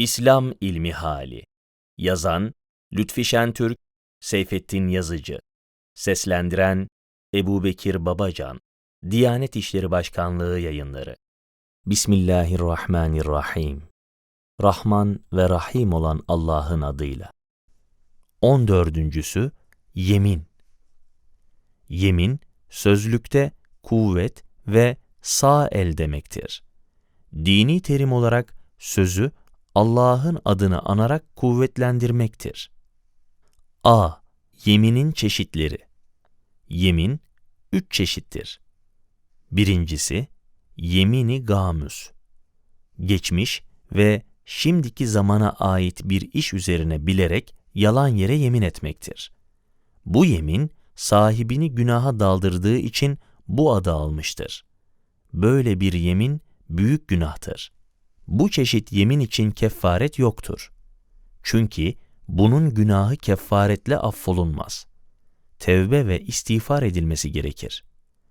İslam İlmi Hali Yazan Lütfi Şentürk, Seyfettin Yazıcı Seslendiren Ebu Bekir Babacan Diyanet İşleri Başkanlığı Yayınları Bismillahirrahmanirrahim Rahman ve Rahim olan Allah'ın adıyla. 14. Yemin Yemin, sözlükte kuvvet ve sağ el demektir. Dini terim olarak sözü Allah'ın adını anarak kuvvetlendirmektir. A. Yeminin çeşitleri Yemin, üç çeşittir. Birincisi, yemini gamüs. Geçmiş ve şimdiki zamana ait bir iş üzerine bilerek yalan yere yemin etmektir. Bu yemin, sahibini günaha daldırdığı için bu adı almıştır. Böyle bir yemin büyük günahtır. Bu çeşit yemin için kefaret yoktur. Çünkü bunun günahı kefaretle affolunmaz. Tevbe ve istiğfar edilmesi gerekir.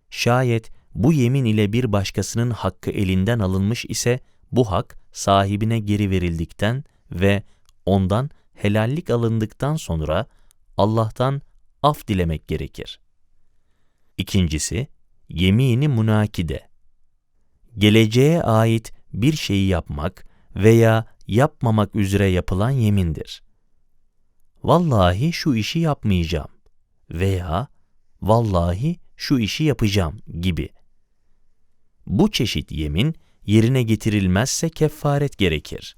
Şayet bu yemin ile bir başkasının hakkı elinden alınmış ise bu hak sahibine geri verildikten ve ondan helallik alındıktan sonra Allah'tan af dilemek gerekir. İkincisi, yemini münakide. Geleceğe ait bir şeyi yapmak veya yapmamak üzere yapılan yemindir. Vallahi şu işi yapmayacağım veya vallahi şu işi yapacağım gibi. Bu çeşit yemin yerine getirilmezse kefaret gerekir.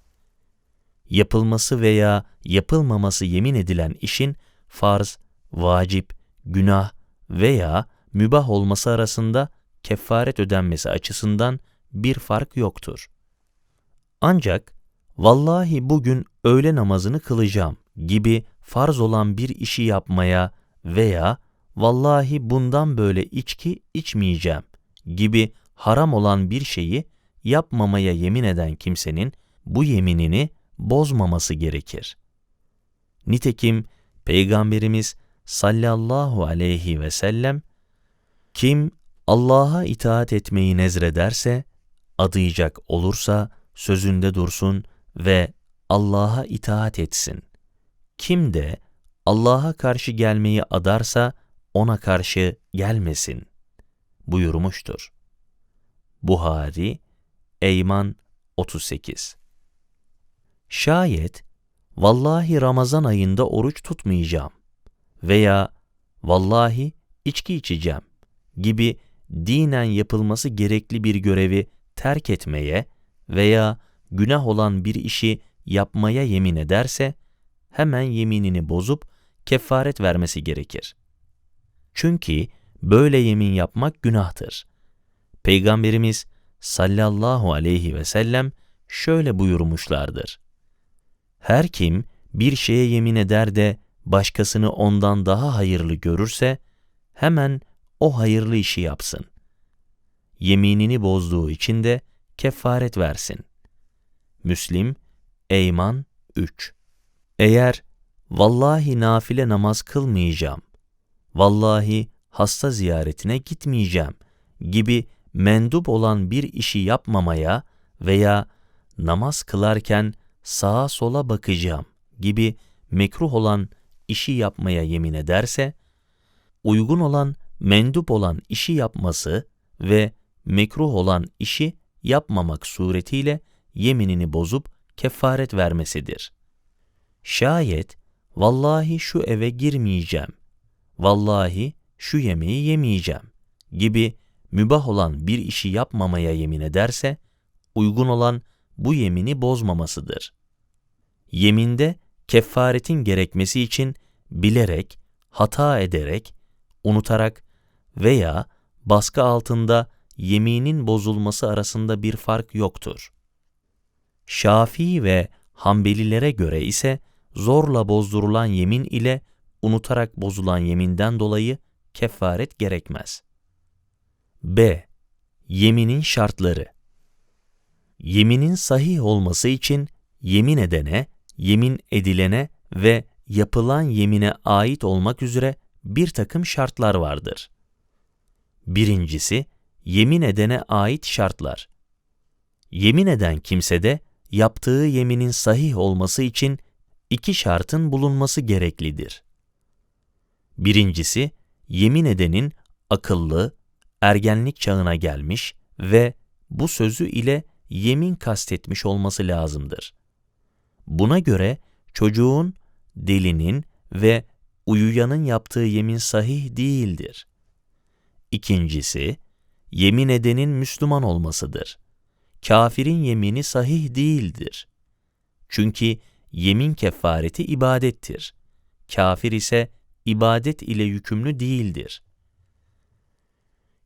Yapılması veya yapılmaması yemin edilen işin farz, vacip, günah veya mübah olması arasında kefaret ödenmesi açısından bir fark yoktur. Ancak vallahi bugün öğle namazını kılacağım gibi farz olan bir işi yapmaya veya vallahi bundan böyle içki içmeyeceğim gibi haram olan bir şeyi yapmamaya yemin eden kimsenin bu yeminini bozmaması gerekir. Nitekim Peygamberimiz sallallahu aleyhi ve sellem kim Allah'a itaat etmeyi nezrederse, adayacak olursa sözünde dursun ve Allah'a itaat etsin. Kim de Allah'a karşı gelmeyi adarsa ona karşı gelmesin buyurmuştur. Buhari, Eyman 38 Şayet, vallahi Ramazan ayında oruç tutmayacağım veya vallahi içki içeceğim gibi dinen yapılması gerekli bir görevi terk etmeye veya günah olan bir işi yapmaya yemin ederse, hemen yeminini bozup kefaret vermesi gerekir. Çünkü böyle yemin yapmak günahtır. Peygamberimiz sallallahu aleyhi ve sellem şöyle buyurmuşlardır. Her kim bir şeye yemin eder de başkasını ondan daha hayırlı görürse, hemen o hayırlı işi yapsın. Yeminini bozduğu için de kefaret versin. Müslim, Eyman 3 Eğer vallahi nafile namaz kılmayacağım, vallahi hasta ziyaretine gitmeyeceğim gibi mendup olan bir işi yapmamaya veya namaz kılarken sağa sola bakacağım gibi mekruh olan işi yapmaya yemin ederse, uygun olan mendup olan işi yapması ve mekruh olan işi yapmamak suretiyle yeminini bozup kefaret vermesidir. Şayet, vallahi şu eve girmeyeceğim, vallahi şu yemeği yemeyeceğim gibi mübah olan bir işi yapmamaya yemin ederse, uygun olan bu yemini bozmamasıdır. Yeminde kefaretin gerekmesi için bilerek, hata ederek, unutarak veya baskı altında yeminin bozulması arasında bir fark yoktur. Şafii ve Hanbelilere göre ise zorla bozdurulan yemin ile unutarak bozulan yeminden dolayı kefaret gerekmez. B. Yeminin şartları Yeminin sahih olması için yemin edene, yemin edilene ve yapılan yemine ait olmak üzere bir takım şartlar vardır. Birincisi, yemin edene ait şartlar. Yemin eden kimsede yaptığı yeminin sahih olması için iki şartın bulunması gereklidir. Birincisi, yemin edenin akıllı, ergenlik çağına gelmiş ve bu sözü ile yemin kastetmiş olması lazımdır. Buna göre çocuğun, delinin ve uyuyanın yaptığı yemin sahih değildir. İkincisi, yemin edenin Müslüman olmasıdır. Kafirin yemini sahih değildir. Çünkü yemin kefareti ibadettir. Kafir ise ibadet ile yükümlü değildir.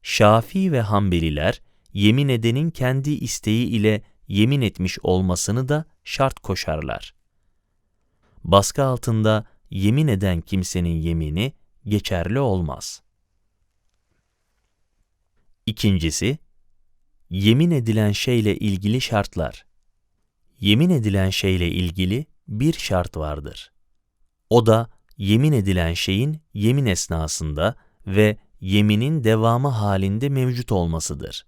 Şafii ve Hanbeliler, yemin edenin kendi isteği ile yemin etmiş olmasını da şart koşarlar. Baskı altında yemin eden kimsenin yemini geçerli olmaz. İkincisi, yemin edilen şeyle ilgili şartlar. Yemin edilen şeyle ilgili bir şart vardır. O da yemin edilen şeyin yemin esnasında ve yeminin devamı halinde mevcut olmasıdır.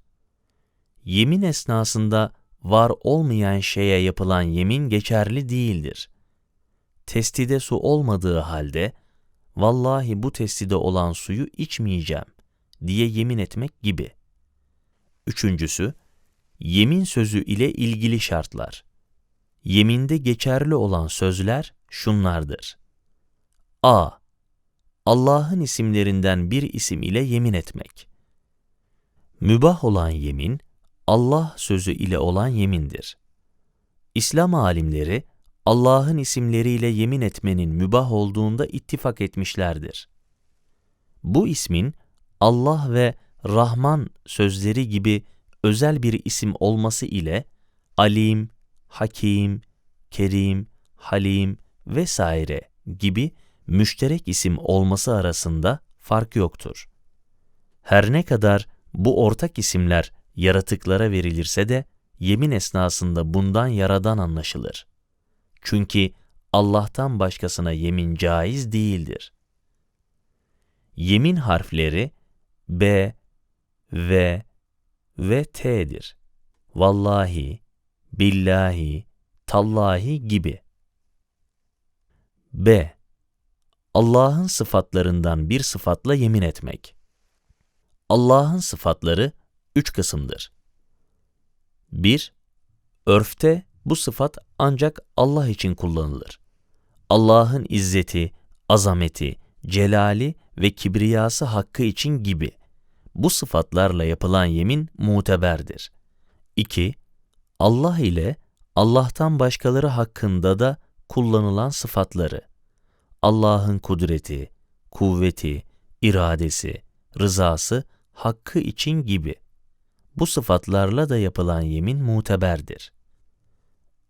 Yemin esnasında var olmayan şeye yapılan yemin geçerli değildir. Testide su olmadığı halde, vallahi bu testide olan suyu içmeyeceğim diye yemin etmek gibi. Üçüncüsü, yemin sözü ile ilgili şartlar. Yeminde geçerli olan sözler şunlardır. A. Allah'ın isimlerinden bir isim ile yemin etmek. Mübah olan yemin, Allah sözü ile olan yemindir. İslam alimleri, Allah'ın isimleriyle yemin etmenin mübah olduğunda ittifak etmişlerdir. Bu ismin Allah ve Rahman sözleri gibi özel bir isim olması ile Alim, Hakim, Kerim, Halim vesaire gibi müşterek isim olması arasında fark yoktur. Her ne kadar bu ortak isimler yaratıklara verilirse de yemin esnasında bundan yaradan anlaşılır. Çünkü Allah'tan başkasına yemin caiz değildir. Yemin harfleri B, V ve T'dir. Vallahi, billahi, tallahi gibi. B. Allah'ın sıfatlarından bir sıfatla yemin etmek. Allah'ın sıfatları üç kısımdır. 1. Örfte bu sıfat ancak Allah için kullanılır. Allah'ın izzeti, azameti, celali ve kibriyası hakkı için gibi. Bu sıfatlarla yapılan yemin muteberdir. 2. Allah ile Allah'tan başkaları hakkında da kullanılan sıfatları. Allah'ın kudreti, kuvveti, iradesi, rızası, hakkı için gibi. Bu sıfatlarla da yapılan yemin muteberdir.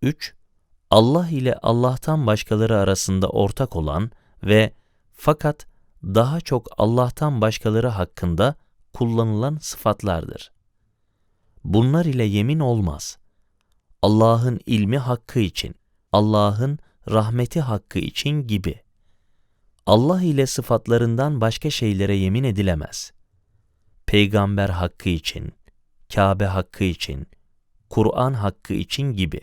3. Allah ile Allah'tan başkaları arasında ortak olan ve fakat daha çok Allah'tan başkaları hakkında kullanılan sıfatlardır. Bunlar ile yemin olmaz. Allah'ın ilmi hakkı için, Allah'ın rahmeti hakkı için gibi. Allah ile sıfatlarından başka şeylere yemin edilemez. Peygamber hakkı için, Kabe hakkı için, Kur'an hakkı için gibi.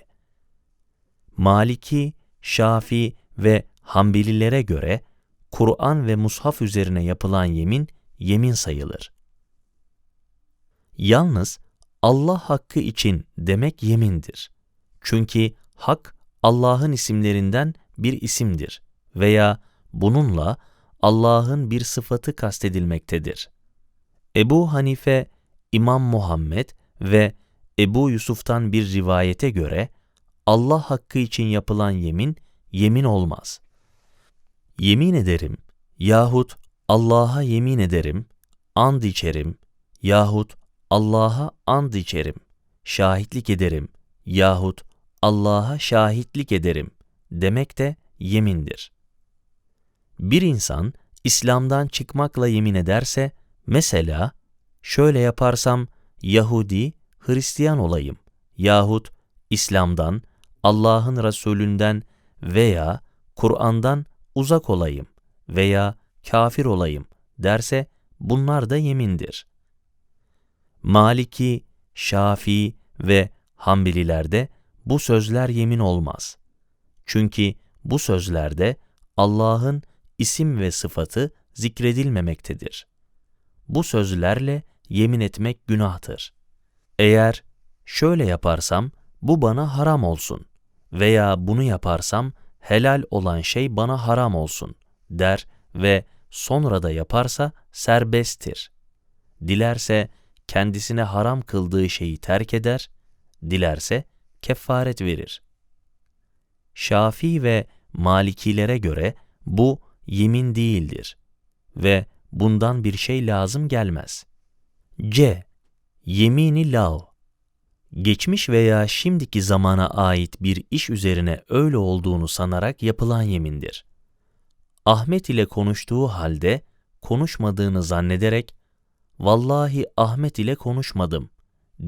Maliki, Şafi ve Hanbelilere göre Kur'an ve mushaf üzerine yapılan yemin, yemin sayılır. Yalnız Allah hakkı için demek yemindir. Çünkü hak Allah'ın isimlerinden bir isimdir veya bununla Allah'ın bir sıfatı kastedilmektedir. Ebu Hanife, İmam Muhammed ve Ebu Yusuf'tan bir rivayete göre Allah hakkı için yapılan yemin, yemin olmaz. Yemin ederim yahut Allah'a yemin ederim, and içerim yahut Allah'a and içerim, şahitlik ederim yahut Allah'a şahitlik ederim demek de yemindir. Bir insan İslam'dan çıkmakla yemin ederse, mesela şöyle yaparsam Yahudi, Hristiyan olayım yahut İslam'dan, Allah'ın Resulünden veya Kur'an'dan uzak olayım veya kafir olayım derse bunlar da yemindir. Maliki, Şafii ve Hanbelilerde bu sözler yemin olmaz. Çünkü bu sözlerde Allah'ın isim ve sıfatı zikredilmemektedir. Bu sözlerle yemin etmek günahtır. Eğer şöyle yaparsam bu bana haram olsun veya bunu yaparsam helal olan şey bana haram olsun der ve sonra da yaparsa serbesttir. Dilerse kendisine haram kıldığı şeyi terk eder, dilerse kefaret verir. Şafii ve Malikilere göre bu yemin değildir ve bundan bir şey lazım gelmez. C. Yemini lav Geçmiş veya şimdiki zamana ait bir iş üzerine öyle olduğunu sanarak yapılan yemindir. Ahmet ile konuştuğu halde konuşmadığını zannederek vallahi Ahmet ile konuşmadım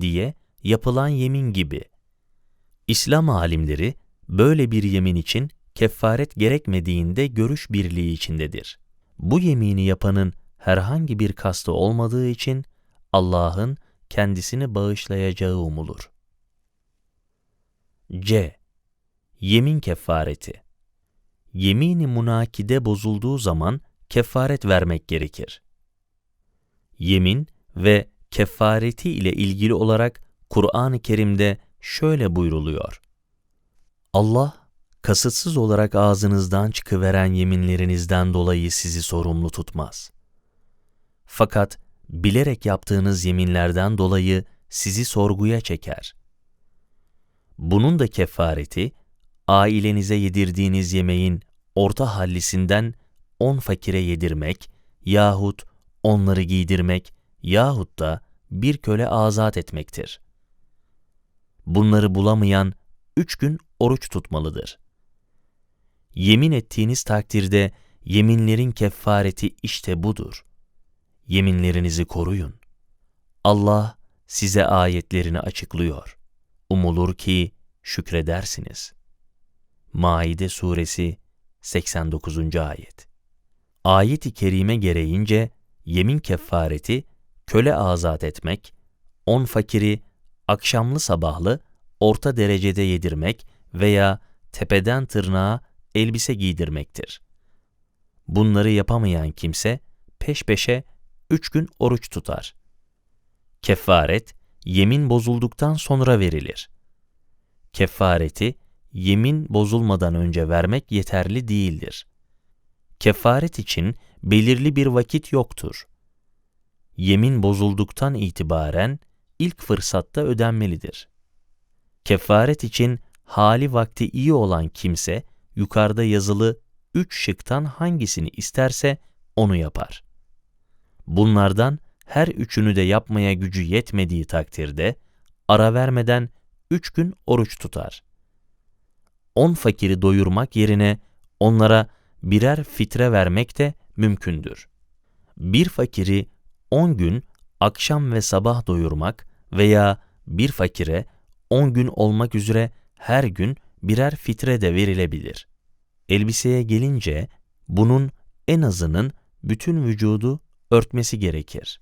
diye yapılan yemin gibi. İslam alimleri böyle bir yemin için kefaret gerekmediğinde görüş birliği içindedir. Bu yemini yapanın herhangi bir kastı olmadığı için Allah'ın kendisini bağışlayacağı umulur. C. Yemin kefareti Yemini munakide bozulduğu zaman kefaret vermek gerekir. Yemin ve kefareti ile ilgili olarak Kur'an-ı Kerim'de şöyle buyruluyor. Allah, kasıtsız olarak ağzınızdan çıkıveren yeminlerinizden dolayı sizi sorumlu tutmaz. Fakat bilerek yaptığınız yeminlerden dolayı sizi sorguya çeker. Bunun da kefareti, ailenize yedirdiğiniz yemeğin orta hallisinden on fakire yedirmek yahut onları giydirmek yahut da bir köle azat etmektir. Bunları bulamayan üç gün oruç tutmalıdır. Yemin ettiğiniz takdirde yeminlerin kefareti işte budur. Yeminlerinizi koruyun. Allah size ayetlerini açıklıyor. Umulur ki şükredersiniz. Maide Suresi 89. Ayet Ayet-i Kerime gereğince yemin kefareti köle azat etmek, on fakiri akşamlı sabahlı orta derecede yedirmek veya tepeden tırnağa elbise giydirmektir. Bunları yapamayan kimse peş peşe üç gün oruç tutar. Kefaret, yemin bozulduktan sonra verilir. Kefareti, yemin bozulmadan önce vermek yeterli değildir. Kefaret için belirli bir vakit yoktur. Yemin bozulduktan itibaren ilk fırsatta ödenmelidir. Kefaret için hali vakti iyi olan kimse yukarıda yazılı üç şıktan hangisini isterse onu yapar. Bunlardan her üçünü de yapmaya gücü yetmediği takdirde ara vermeden üç gün oruç tutar. On fakiri doyurmak yerine onlara birer fitre vermek de mümkündür. Bir fakiri on gün akşam ve sabah doyurmak veya bir fakire on gün olmak üzere her gün birer fitre de verilebilir. Elbiseye gelince bunun en azının bütün vücudu örtmesi gerekir.